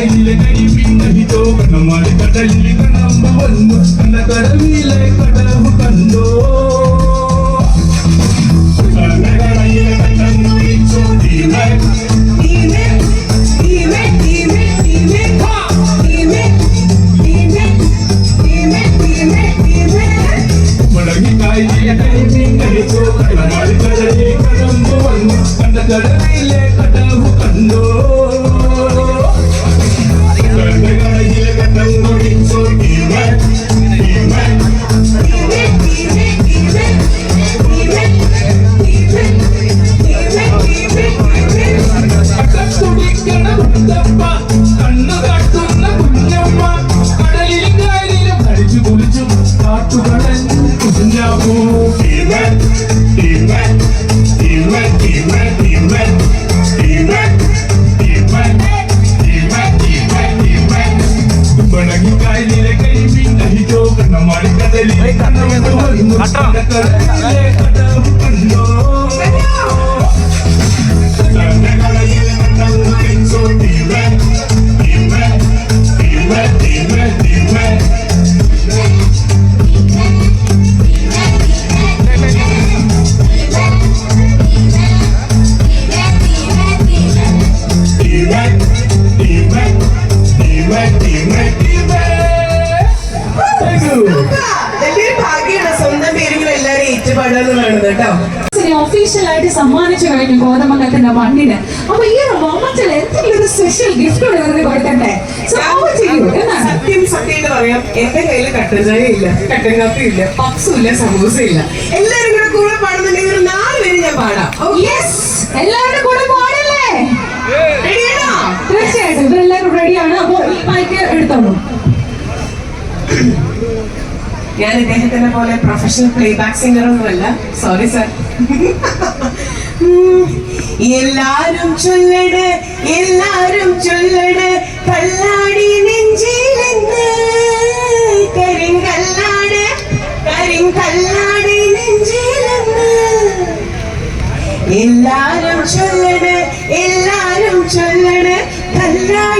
ಕಡಲಿಲೆ ಕಡಿಬಿಂದ ಹಿತೋಗಣ ಮಾಡಿ ಕಡಲಿಲಿಗ ನಮ್ಮ ಒಂದು ಕನ್ನ ಕಡವಿಲೆ ಕಡವು ಕಂಡೋ ಕಡವಿಲೆ ಮಾಡಿದಲ್ಲಿ ಕಟ್ಟ പറയുന്നത് കേട്ടോ ഒഫീഷ്യൽ ആയിട്ട് സമ്മാനിച്ചു കഴിഞ്ഞു ഗോതമംഗത്തിന്റെ മണ്ണിന്. അപ്പൊ ഈ ഒരു മൊമെന്റിൽ എന്തെങ്കിലും ഒരു സ്പെഷ്യൽ ഗിഫ്റ്റ് So, how എന്നാണ് സത്യം സത്യമായിട്ട് പറയാം എന്റെ കയ്യിൽ കട്ടൻ ചായ ഇല്ല കട്ടൻ കാപ്പി ഇല്ല പപ്സും ഇല്ല സമൂസ ഇല്ല. കൂടെ കൂടെ പാടുന്നുണ്ടെങ്കിൽ ഒരു നാല് പേര് ഞാൻ പാടാം. എല്ലാവരുടെ കൂടെ പാടല്ലേ? തീർച്ചയായിട്ടും. ഇവരെല്ലാവരും റെഡിയാണ് അപ്പൊ ഈ മൈക്ക് എടുത്തോളൂ. ഞാൻ ഇദ്ദേഹത്തിനെ പോലെ പ്രൊഫഷണൽ പ്ലേബാക്ക് സിംഗർ ഒന്നുമല്ല. സോറി സർ എല്ലാരും ചൊല്ലട് എല്ലാരും ചൊല്ലട്. കല്ലാടി നെഞ്ചിലെന്ന്. കരിങ്കല്ലാട് കരിങ്കല്ലാടി നെഞ്ചിലെന്ന്. എല്ലാരും ചൊല്ലട് എല്ലാരും ചൊല്ലട്. കല്ലാടി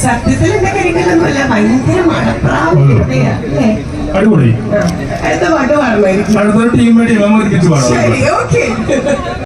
സത്യത്തിൽ എന്റെ കരിക്കലൊന്നുമല്ല ഭയങ്കര അല്ലേ? അടിപൊളി. അടുത്ത പാട്ട് പാടണമായിരിക്കും അടുത്തൊരു ടീം വേണ്ടി നമ്മൾ ഒരുമിച്ച് പാടാം. ശരി ഓക്കെ.